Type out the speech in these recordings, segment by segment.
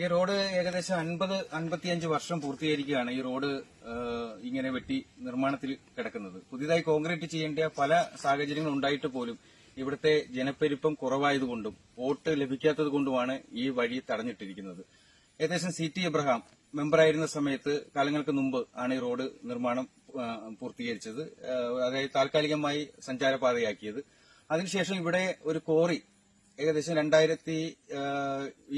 ഈ റോഡ് ഏകദേശം അൻപത് അൻപത്തിയഞ്ച് വർഷം പൂർത്തീകരിക്കുകയാണ് ഈ റോഡ് ഇങ്ങനെ വെട്ടി നിർമ്മാണത്തിൽ കിടക്കുന്നത്. പുതിയതായി കോൺക്രീറ്റ് ചെയ്യേണ്ട പല സാഹചര്യങ്ങളും ഉണ്ടായിട്ട് പോലും ഇവിടുത്തെ ജനപ്പെരുപ്പം കുറവായതുകൊണ്ടും വോട്ട് ലഭിക്കാത്തതുകൊണ്ടുമാണ് ഈ വഴി തടഞ്ഞിട്ടിരിക്കുന്നത്. ഏകദേശം സി ടി എബ്രഹാം മെമ്പറായിരുന്ന സമയത്ത് കാലങ്ങൾക്ക് മുമ്പ് ആണ് ഈ റോഡ് നിർമ്മാണം പൂർത്തീകരിച്ചത്. അതായത് താൽക്കാലികമായി സഞ്ചാരപാതയാക്കിയത്. അതിനുശേഷം ഇവിടെ ഒരു കോറി ഏകദേശം രണ്ടായിരത്തി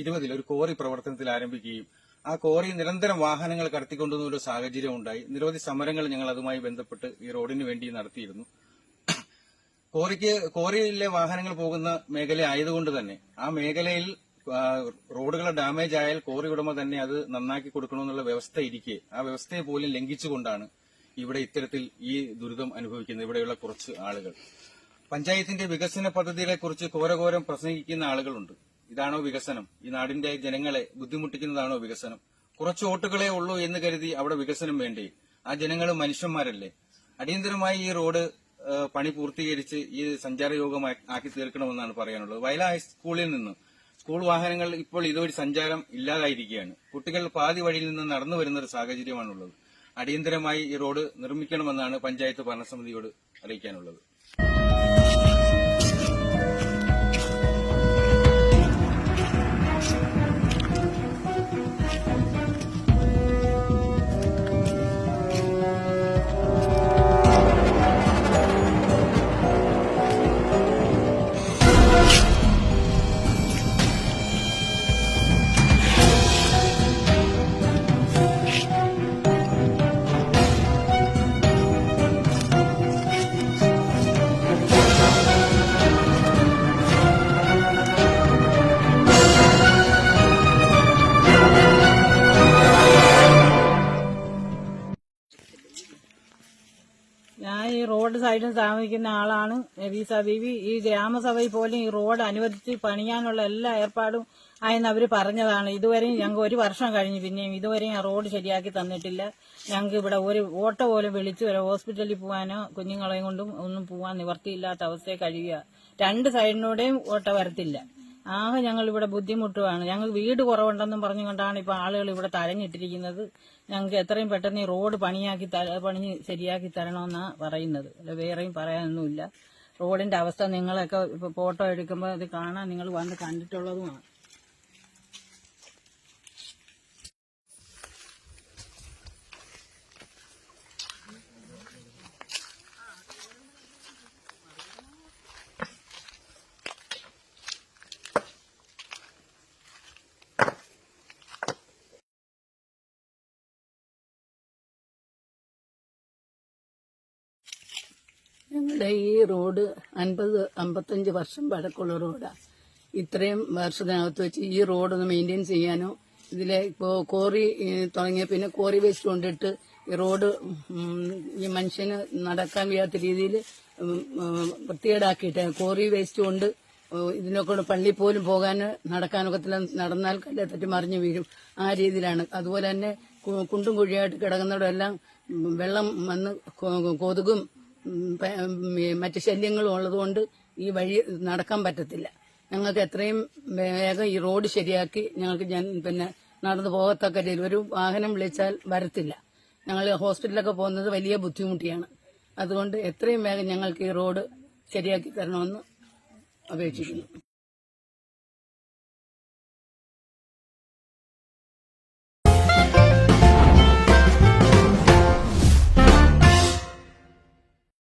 ഇരുപതിൽ ഒരു കോറി പ്രവർത്തനത്തിൽ ആരംഭിക്കുകയും ആ കോറി നിരന്തരം വാഹനങ്ങൾ കടത്തിക്കൊണ്ടുവന്ന ഒരു സാഹചര്യം ഉണ്ടായി. നിരവധി സമരങ്ങൾ ഞങ്ങൾ അതുമായി ബന്ധപ്പെട്ട് ഈ റോഡിന് വേണ്ടി നടത്തിയിരുന്നു. കോറിക്ക് കോറിയിലെ വാഹനങ്ങൾ പോകുന്ന മേഖല ആയതുകൊണ്ട് തന്നെ ആ മേഖലയിൽ റോഡുകൾ ഡാമേജ് ആയാൽ കോറി ഉടമ തന്നെ അത് നന്നാക്കി കൊടുക്കണമെന്നുള്ള വ്യവസ്ഥ ഇരിക്കെ ആ വ്യവസ്ഥയെ പോലും ലംഘിച്ചുകൊണ്ടാണ് ഇവിടെ ഇത്തരത്തിൽ ഈ ദുരിതം അനുഭവിക്കുന്നത്. ഇവിടെയുള്ള കുറച്ച് ആളുകൾ. പഞ്ചായത്തിന്റെ വികസന പദ്ധതികളെ കുറിച്ച് ഘോരഘോരം പ്രസംഗിക്കുന്ന ആളുകളുണ്ട്. ഇതാണോ വികസനം? ഈ നാടിന്റെ ജനങ്ങളെ ബുദ്ധിമുട്ടിക്കുന്നതാണോ വികസനം? കുറച്ച് വോട്ടുകളെ ഉള്ളൂ എന്ന് കരുതി അവിടെ വികസനം വേണ്ടേ? ആ ജനങ്ങൾ മനുഷ്യന്മാരല്ലേ? അടിയന്തരമായി ഈ റോഡ് പണി പൂർത്തീകരിച്ച് ഈ സഞ്ചാരയോഗമാക്കി ആക്കി തീർക്കണമെന്നാണ് പറയാനുള്ളത്. വയല ഹൈസ്കൂളിൽ നിന്ന് സ്കൂൾ വാഹനങ്ങൾ ഇപ്പോൾ ഇതുവഴി സഞ്ചാരം ഇല്ലാതായിരിക്കുകയാണ്. കുട്ടികൾ പാതി വഴിയിൽ നിന്ന് നടന്നു വരുന്ന ഒരു സാഹചര്യമാണുള്ളത്. അടിയന്തരമായി ഈ റോഡ് നിർമ്മിക്കണമെന്നാണ് പഞ്ചായത്ത് ഭരണസമിതിയോട് അറിയിക്കാനുള്ളത്. റോഡ് സൈഡിൽ താമസിക്കുന്ന ആളാണ് നബീസ ബീവി. ഈ ഗ്രാമസഭയിൽ പോലും ഈ റോഡ് അനുവദിച്ച് പണിയാനുള്ള എല്ലാ ഏർപ്പാടും ആയെന്ന് അവർ പറഞ്ഞതാണ്. ഇതുവരെയും ഞങ്ങൾക്ക് ഒരു വർഷം കഴിഞ്ഞ് പിന്നെയും ഇതുവരെയും ആ റോഡ് ശരിയാക്കി തന്നിട്ടില്ല. ഞങ്ങൾക്ക് ഇവിടെ ഒരു ഓട്ടോ പോലും വിളിച്ച് വരെ ഹോസ്പിറ്റലിൽ പോകാനോ കുഞ്ഞുങ്ങളെയും കൊണ്ടും ഒന്നും പോകാൻ നിവർത്തിയില്ലാത്ത അവസ്ഥയെ കഴിയുക. രണ്ട് സൈഡിലൂടെയും ഓട്ടോ വരത്തില്ല. ആകെ ഞങ്ങൾ ഇവിടെ ബുദ്ധിമുട്ടുവാണ്. ഞങ്ങൾ വീട് കുറവുണ്ടെന്നും പറഞ്ഞുകൊണ്ടാണ് ഇപ്പൊ ആളുകൾ ഇവിടെ തരഞ്ഞിട്ടിരിക്കുന്നത്. ഞങ്ങൾക്ക് എത്രയും പെട്ടെന്ന് ഈ റോഡ് പണിയാക്കി പണി ശരിയാക്കി തരണമെന്നാ പറയുന്നത്. അല്ല വേറെയും പറയാനൊന്നുമില്ല. റോഡിന്റെ അവസ്ഥ നിങ്ങളൊക്കെ ഇപ്പൊ ഫോട്ടോ എടുക്കുമ്പോൾ അത് കാണാൻ നിങ്ങൾ വന്ന് കണ്ടിട്ടുള്ളതുമാണ്. ഞങ്ങളുടെ ഈ റോഡ് അൻപത് അമ്പത്തഞ്ച് വർഷം പഴക്കമുള്ള റോഡാണ് ഇത്രയും വർഷത്തിനകത്ത് വെച്ച് ഈ റോഡ് ഒന്ന് മെയിന്റെയിൻ ചെയ്യാനോ ഇതിലെ ഇപ്പോൾ കോറി തുടങ്ങിയ പിന്നെ കോറി വേസ്റ്റ് കൊണ്ടിട്ട് ഈ റോഡ് ഈ മനുഷ്യന് നടക്കാൻ വയ്യാത്ത രീതിയിൽ വൃത്തികേടാക്കിയിട്ട് കോറി വേസ്റ്റ് കൊണ്ട് ഇതിനൊക്കെ പള്ളി പോലും പോകാൻ നടക്കാനൊക്കത്തില്ല നടന്നാൽ കല്ലെ തട്ടി മറിഞ്ഞു വീഴും. ആ രീതിയിലാണ്. അതുപോലെ തന്നെ കുണ്ടും കുഴിയായിട്ട് കിടക്കുന്നിടമെല്ലാം ഉം, വെള്ളം വന്ന് കൊതുകും മറ്റ് ശല്യങ്ങളും ഉള്ളതുകൊണ്ട് ഈ വഴി നടക്കാൻ പറ്റത്തില്ല. ഞങ്ങൾക്ക് എത്രയും വേഗം ഈ റോഡ് ശരിയാക്കി ഞങ്ങൾക്ക് ഞാൻ പിന്നെ നടന്നു പോകത്തക്ക ഒരു വാഹനം വിളിച്ചാൽ വരത്തില്ല. ഞങ്ങൾ ഹോസ്പിറ്റലൊക്കെ പോകുന്നത് വലിയ ബുദ്ധിമുട്ടിയാണ്. അതുകൊണ്ട് എത്രയും വേഗം ഞങ്ങൾക്ക് ഈ റോഡ് ശരിയാക്കി തരണമെന്ന് അപേക്ഷിക്കുന്നു.